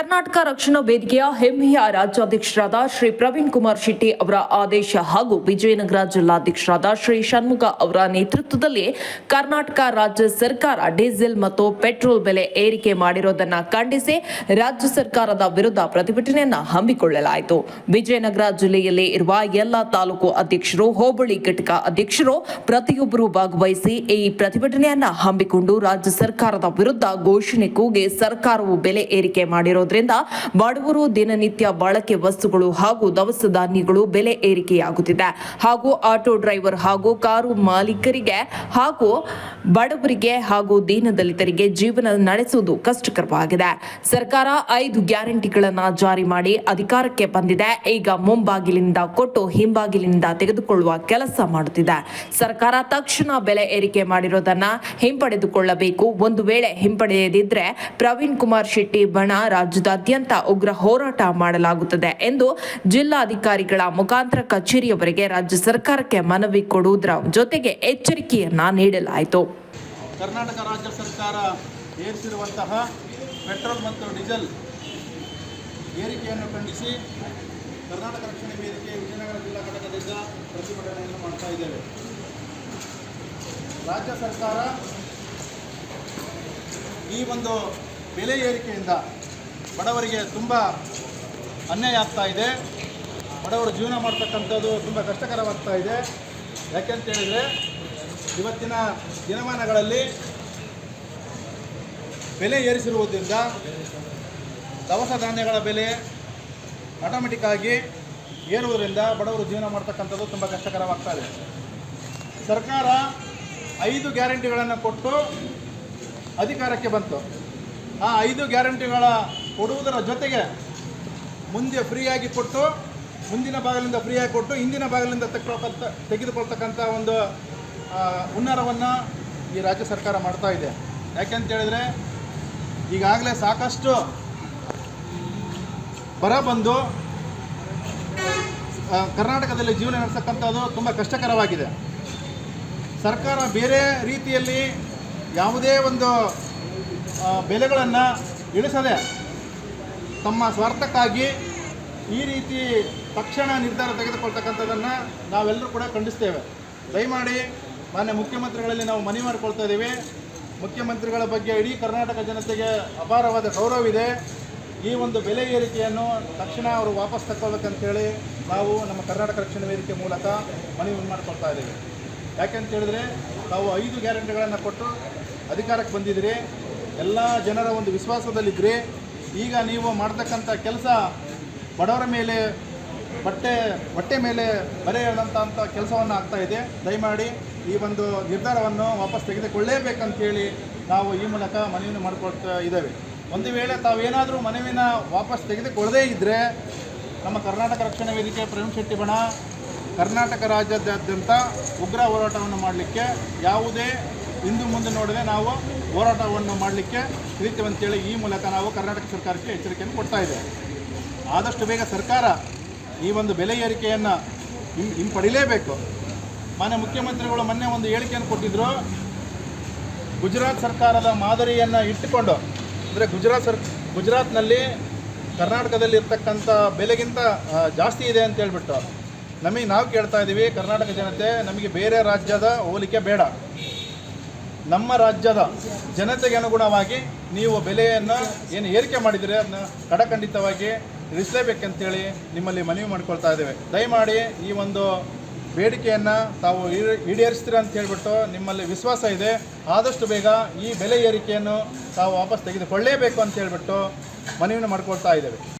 ಕರ್ನಾಟಕ ರಕ್ಷಣಾ ವೇದಿಕೆಯ ಹೆಮ್ಮೆಯ ರಾಜ್ಯಾಧ್ಯಕ್ಷರಾದ ಶ್ರೀ ಪ್ರವೀಣ್ ಕುಮಾರ್ ಶೆಟ್ಟಿ ಅವರ ಆದೇಶ ಹಾಗೂ ವಿಜಯನಗರ ಜಿಲ್ಲಾಧ್ಯಕ್ಷರಾದ ಶ್ರೀ ಷಣ್ಮುಖ ಅವರ ನೇತೃತ್ವದಲ್ಲಿ ಕರ್ನಾಟಕ ರಾಜ್ಯ ಸರ್ಕಾರ ಡೀಸೆಲ್ ಮತ್ತು ಪೆಟ್ರೋಲ್ ಬೆಲೆ ಏರಿಕೆ ಮಾಡಿರುವುದನ್ನು ಖಂಡಿಸಿ ರಾಜ್ಯ ಸರ್ಕಾರದ ವಿರುದ್ಧ ಪ್ರತಿಭಟನೆಯನ್ನು ಹಮ್ಮಿಕೊಳ್ಳಲಾಯಿತು. ವಿಜಯನಗರ ಜಿಲ್ಲೆಯಲ್ಲಿ ಇರುವ ಎಲ್ಲ ತಾಲೂಕು ಅಧ್ಯಕ್ಷರು, ಹೋಬಳಿ ಘಟಕ ಅಧ್ಯಕ್ಷರು ಪ್ರತಿಯೊಬ್ಬರು ಭಾಗವಹಿಸಿ ಈ ಪ್ರತಿಭಟನೆಯನ್ನು ಹಮ್ಮಿಕೊಂಡು ರಾಜ್ಯ ಸರ್ಕಾರದ ವಿರುದ್ಧ ಘೋಷಣೆ ಕೂಗಿ ಸರ್ಕಾರವು ಬೆಲೆ ಏರಿಕೆ ಮಾಡಿರೋದ್ರಿಂದ ಬಡವರು ದಿನನಿತ್ಯ ಬಳಕೆ ವಸ್ತುಗಳು ಹಾಗೂ ದವಸ ಧಾನ್ಯಗಳು ಬೆಲೆ ಏರಿಕೆಯಾಗುತ್ತಿದೆ. ಹಾಗೂ ಆಟೋ ಡ್ರೈವರ್ ಹಾಗೂ ಕಾರು ಮಾಲೀಕರಿಗೆ ಹಾಗೂ ಬಡವರಿಗೆ ಹಾಗೂ ದೀನದಲಿತರಿಗೆ ಜೀವನ ನಡೆಸುವುದು ಕಷ್ಟಕರವಾಗಿದೆ. ಸರ್ಕಾರ ಐದು ಗ್ಯಾರಂಟಿಗಳನ್ನು ಜಾರಿ ಮಾಡಿ ಅಧಿಕಾರಕ್ಕೆ ಬಂದಿದೆ. ಈಗ ಮುಂಬಾಗಿಲಿನಿಂದ ಕೊಟ್ಟು ಹಿಂಬಾಗಿಲಿನಿಂದ ತೆಗೆದುಕೊಳ್ಳುವ ಕೆಲಸ ಮಾಡುತ್ತಿದೆ. ಸರ್ಕಾರ ತಕ್ಷಣ ಬೆಲೆ ಏರಿಕೆ ಮಾಡಿರೋದನ್ನ ಹಿಂಪಡೆದುಕೊಳ್ಳಬೇಕು. ಒಂದು ವೇಳೆ ಹಿಂಪಡೆಯದಿದ್ರೆ ಪ್ರವೀಣ್ ಕುಮಾರ್ ಶೆಟ್ಟಿ ಬಣ ರಾಜ್ಯದಾದ್ಯಂತ ಉಗ್ರ ಹೋರಾಟ ಮಾಡಲಾಗುತ್ತದೆ ಎಂದು ಜಿಲ್ಲಾಧಿಕಾರಿಗಳ ಮುಖಾಂತರ ಕಚೇರಿಯವರೆಗೆ ರಾಜ್ಯ ಸರ್ಕಾರಕ್ಕೆ ಮನವಿ ಕೊಡುವುದರ ಜೊತೆಗೆ ಎಚ್ಚರಿಕೆಯನ್ನ ನೀಡಲಾಯಿತು. ಕರ್ನಾಟಕ ರಾಜ್ಯ ಸರ್ಕಾರ ಏರಿಸಿರುವಂತಹ ಪೆಟ್ರೋಲ್ ಮತ್ತು ಡೀಸೆಲ್ ಏರಿಕೆಯನ್ನು ಖಂಡಿಸಿ ಕರ್ನಾಟಕ ರಕ್ಷಣೆ ವೇದಿಕೆ ವಿಜಯನಗರ ಜಿಲ್ಲಾ ಘಟಕದಿಂದ ಪ್ರತಿಭಟನೆಯನ್ನು ಮಾಡ್ತಾ ಇದ್ದೇವೆ. ರಾಜ್ಯ ಸರ್ಕಾರ ಈ ಒಂದು ಬೆಲೆ ಏರಿಕೆಯಿಂದ ಬಡವರಿಗೆ ತುಂಬ ಅನ್ಯಾಯ ಆಗ್ತಾ ಇದೆ. ಬಡವರು ಜೀವನ ಮಾಡ್ತಕ್ಕಂಥದ್ದು ತುಂಬ ಕಷ್ಟಕರವಾಗ್ತಾ ಇದೆ. ಯಾಕೆಂತ ಹೇಳಿದರೆ, ಇವತ್ತಿನ ದಿನಮಾನಗಳಲ್ಲಿ ಬೆಲೆ ಏರಿಸಿರುವುದರಿಂದ ದವಸ ಧಾನ್ಯಗಳ ಬೆಲೆ ಆಟೋಮೆಟಿಕ್ ಆಗಿ ಏರುವುದರಿಂದ ಬಡವರು ಜೀವನ ಮಾಡ್ತಕ್ಕಂಥದ್ದು ತುಂಬ ಕಷ್ಟಕರವಾಗ್ತಾ ಇದೆ. ಸರ್ಕಾರ ಐದು ಗ್ಯಾರಂಟಿಗಳನ್ನು ಕೊಟ್ಟು ಅಧಿಕಾರಕ್ಕೆ ಬಂತು. ಆ ಐದು ಗ್ಯಾರಂಟಿಗಳ ಕೊಡುವುದರ ಜೊತೆಗೆ ಮುಂದೆ ಫ್ರೀಯಾಗಿ ಕೊಟ್ಟು, ಮುಂದಿನ ಭಾಗದಿಂದ ಫ್ರೀಯಾಗಿ ಕೊಟ್ಟು, ಹಿಂದಿನ ಭಾಗದಿಂದ ತೆಗೆದುಕೊಳ್ತ ತೆಗೆದುಕೊಳ್ತಕ್ಕಂಥ ಒಂದು ಹುನ್ನಾರವನ್ನು ಈ ರಾಜ್ಯ ಸರ್ಕಾರ ಮಾಡ್ತಾ ಇದೆ. ಯಾಕೆಂತ ಹೇಳಿದರೆ ಈಗಾಗಲೇ ಸಾಕಷ್ಟು ಬರ ಬಂದು ಕರ್ನಾಟಕದಲ್ಲಿ ಜೀವನ ನಡೆಸಕ್ಕಂಥದ್ದು ತುಂಬ ಕಷ್ಟಕರವಾಗಿದೆ. ಸರ್ಕಾರ ಬೇರೆ ರೀತಿಯಲ್ಲಿ ಯಾವುದೇ ಒಂದು ಬೆಲೆಗಳನ್ನು ಇಳಿಸದೆ ತಮ್ಮ ಸ್ವಾರ್ಥಕ್ಕಾಗಿ ಈ ರೀತಿ ತಕ್ಷಣ ನಿರ್ಧಾರ ತೆಗೆದುಕೊಳ್ತಕ್ಕಂಥದ್ದನ್ನು ನಾವೆಲ್ಲರೂ ಕೂಡ ಖಂಡಿಸ್ತೇವೆ. ದಯಮಾಡಿ ಮಾನ್ಯ ಮುಖ್ಯಮಂತ್ರಿಗಳಲ್ಲಿ ನಾವು ಮನವಿ ಮಾಡಿಕೊಳ್ತಾ ಇದ್ದೀವಿ. ಮುಖ್ಯಮಂತ್ರಿಗಳ ಬಗ್ಗೆ ಇಡೀ ಕರ್ನಾಟಕ ಜನತೆಗೆ ಅಪಾರವಾದ ಗೌರವವಿದೆ ಈ ಒಂದು ಬೆಲೆ ಏರಿಕೆಯನ್ನು ತಕ್ಷಣ ಅವರು ವಾಪಸ್ ತಕ್ಕೊಳ್ಬೇಕಂತೇಳಿ ನಾವು ನಮ್ಮ ಕರ್ನಾಟಕ ರಕ್ಷಣೆ ವೇದಿಕೆ ಮೂಲಕ ಮನವಿ ಮಾಡಿಕೊಳ್ತಾ ಇದ್ದೀವಿ. ಯಾಕೆಂತ ಹೇಳಿದ್ರೆ ತಾವು ಐದು ಗ್ಯಾರಂಟಿಗಳನ್ನು ಕೊಟ್ಟು ಅಧಿಕಾರಕ್ಕೆ ಬಂದಿದ್ದೀರಿ. ಎಲ್ಲ ಜನರ ಒಂದು ವಿಶ್ವಾಸದಲ್ಲಿದ್ದರೆ. ಈಗ ನೀವು ಮಾಡ್ತಕ್ಕಂಥ ಕೆಲಸ ಬಡವರ ಮೇಲೆ, ಬಟ್ಟೆ ಬಟ್ಟೆ ಮೇಲೆ ಬರೆ ಕೆಲಸವನ್ನು ಆಗ್ತಾ ಇದೆ. ದಯಮಾಡಿ ಈ ಒಂದು ನಿರ್ಧಾರವನ್ನು ವಾಪಸ್ ತೆಗೆದುಕೊಳ್ಳೇಬೇಕಂತೇಳಿ ನಾವು ಈ ಮೂಲಕ ಮನವಿಯನ್ನು ಮಾಡಿಕೊಳ್ತಾ ಇದ್ದೇವೆ. ಒಂದು ವೇಳೆ ತಾವೇನಾದರೂ ಮನವಿನ ವಾಪಸ್ ತೆಗೆದುಕೊಳ್ಳದೇ ಇದ್ದರೆ ನಮ್ಮ ಕರ್ನಾಟಕ ರಕ್ಷಣಾ ವೇದಿಕೆ ಪ್ರವೀಣ್ ಶೆಟ್ಟಿ ಬಣ ಕರ್ನಾಟಕ ರಾಜ್ಯಾದ್ಯಂತ ಉಗ್ರ ಹೋರಾಟವನ್ನು ಮಾಡಲಿಕ್ಕೆ ಯಾವುದೇ ಹಿಂದು ಮುಂದೆ ನೋಡದೆ ನಾವು ಹೋರಾಟವನ್ನು ಮಾಡಲಿಕ್ಕೆ ತಿಳಿತೀವಂತೇಳಿ ಈ ಮೂಲಕ ನಾವು ಕರ್ನಾಟಕ ಸರ್ಕಾರಕ್ಕೆ ಎಚ್ಚರಿಕೆಯನ್ನು ಕೊಡ್ತಾ ಇದೆ ಆದಷ್ಟು ಬೇಗ ಸರ್ಕಾರ ಈ ಒಂದು ಬೆಲೆ ಏರಿಕೆಯನ್ನು ಹಿಂ, ಹಿಂಪಡಿಲೇಬೇಕು. ಮಾನ್ಯ ಮುಖ್ಯಮಂತ್ರಿಗಳು ಮೊನ್ನೆ ಒಂದು ಹೇಳಿಕೆಯನ್ನು ಕೊಟ್ಟಿದ್ದರು ಗುಜರಾತ್ ಸರ್ಕಾರದ ಮಾದರಿಯನ್ನು ಇಟ್ಟುಕೊಂಡು, ಅಂದರೆ ಗುಜರಾತ್ ಸರ್, ಗುಜರಾತ್ನಲ್ಲಿ ಕರ್ನಾಟಕದಲ್ಲಿ ಇರ್ತಕ್ಕಂಥ ಬೆಲೆಗಿಂತ ಜಾಸ್ತಿ ಇದೆ ಅಂತ ಹೇಳ್ಬಿಟ್ಟು ನಮಗೆ ನಾವು ಕೇಳ್ತಾ ಇದ್ದೀವಿ. ಕರ್ನಾಟಕ ಜನತೆ ನಮಗೆ ಬೇರೆ ರಾಜ್ಯದ ಹೋಲಿಕೆ ಬೇಡ. ನಮ್ಮ ರಾಜ್ಯದ ಜನತೆಗೆ ಅನುಗುಣವಾಗಿ ನೀವು ಬೆಲೆಯನ್ನು ಏನು ಏರಿಕೆ ಮಾಡಿದರೆ ಅದನ್ನ ಕಡಖಂಡಿತವಾಗಿ ಇರಿಸಲೇಬೇಕಂತೇಳಿ ನಿಮ್ಮಲ್ಲಿ ಮನವಿ ಮಾಡ್ಕೊಳ್ತಾ ಇದ್ದೇವೆ. ದಯಮಾಡಿ ಈ ಒಂದು ಬೇಡಿಕೆಯನ್ನು ತಾವು ಈಡೇ- ಈಡೇರಿಸ್ತೀರ ಅಂತ ಹೇಳಿಬಿಟ್ಟು ನಿಮ್ಮಲ್ಲಿ ವಿಶ್ವಾಸ ಇದೆ. ಆದಷ್ಟು ಬೇಗ ಈ ಬೆಲೆ ಏರಿಕೆಯನ್ನು ತಾವು ವಾಪಸ್ ತೆಗೆದುಕೊಳ್ಳೇಬೇಕು ಅಂತ ಹೇಳಿಬಿಟ್ಟು ಮನವಿಯನ್ನು ಮಾಡ್ಕೊಳ್ತಾ ಇದ್ದೇವೆ.